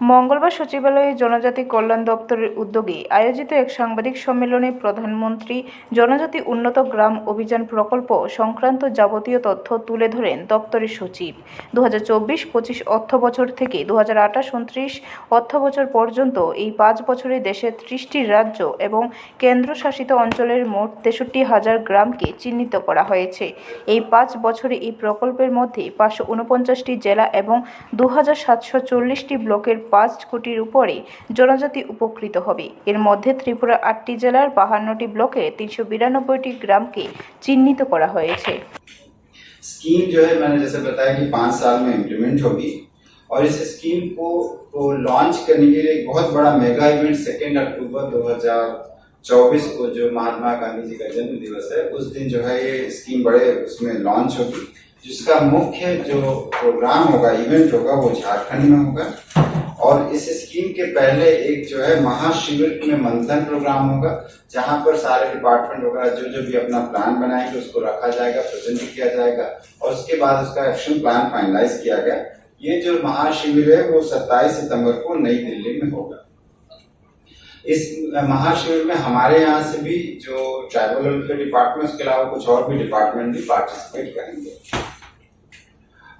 মঙ্গলবার সচিবালয়ে জনজাতি কল্যাণ দপ্তরের উদ্যোগে আয়োজিত এক সাংবাদিক সম্মেলনে প্রধানমন্ত্রী জনজাতি উন্নত গ্রাম অভিযান প্রকল্প সংক্রান্ত যাবতীয় তথ্য তুলে ধরেন দপ্তরের সচিব। দু হাজার চব্বিশ পঁচিশ অর্থ বছর থেকে দু হাজার উনত্রিশ অর্থ বছর পর্যন্ত এই পাঁচ বছরে দেশের ত্রিশটি রাজ্য এবং কেন্দ্রশাসিত অঞ্চলের মোট তেষট্টি হাজার গ্রামকে চিহ্নিত করা হয়েছে। এই পাঁচ বছরে এই প্রকল্পের মধ্যে পাঁচশো উনপঞ্চাশটি জেলা এবং দু হাজার সাতশো চল্লিশটি ব্লকের পাঁচ কোটির উপরে জনজাতি উপকৃত হবে এর মধ্যে ত্রিপুরা আটটি জেলার বাহান্নটি ব্লকে তিনশো বিরানব্বইটি গ্রামকে চিহ্নিত করা হয়েছে स्कीम जो है मैंने जैसे बताया कि पाँच साल में इम्प्लीमेंट होगी और इस स्कीम को, को लॉन्च करने के लिए एक बहुत बड़ा मेगा इवेंट सेकेंड अक्टूबर 2024 को जो महात्मा गांधी जी का जन्म दिवस है उस दिन जो है ये स्कीम बड़े उसमें लॉन्च होगी जिसका मुख्य जो प्रोग्राम होगा इवेंट होगा, वो झारखंड में होगा। और इस स्कीम के पहले एक जो है महाशिविर में मंथन प्रोग्राम होगा, जहाँ पर सारे डिपार्टमेंट वगैरह जो जो भी अपना प्लान बनाएँगे, उसको रखा जाएगा प्रेजेंट किया जाएगा, और उसके बाद उसका एक्शन प्लान फाइनलाइज किया गया। ये जो महाशिविर है, वो 27 सितंबर को नई दिल्ली में होगा। इस महाशिविर में हमारे यहाँ से भी जो ट्राइबल वेलफेयर डिपार्टमेंट के अलावा कुछ और भी डिपार्टमेंट भी पार्टिसिपेट करेंगे।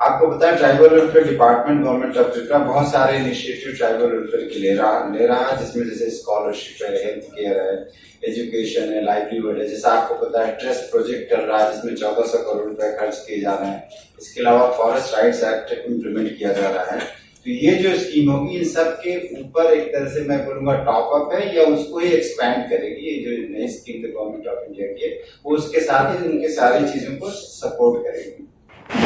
आपको पता है tribal welfare department government of Tripura बहुत सारे इनिशिएटिव ट्राइबल वेलफेयर के ले रहा ले रहा है जिसमें जैसे स्कॉलरशिप है हेल्थ केयर है एजुकेशन है लाइवलीहुड है जैसे आपको पता है ट्रस्ट प्रोजेक्ट चल रहा है जिसमें चौदह सौ करोड़ रुपए खर्च किए जा रहे हैं। इसके अलावा फॉरेस्ट राइट्स एक्ट इम्प्लीमेंट किया जा रहा है। तो ये जो स्कीम होगी इन सब के ऊपर एक तरह से मैं बोलूँगा टॉपअप है या उसको ही एक्सपैंड करेगी ये जो नई स्कीम गवर्नमेंट ऑफ़ इंडिया की है, वो उसके साथ ही उनके सारी चीज़ों को सपोर्ट करेगी।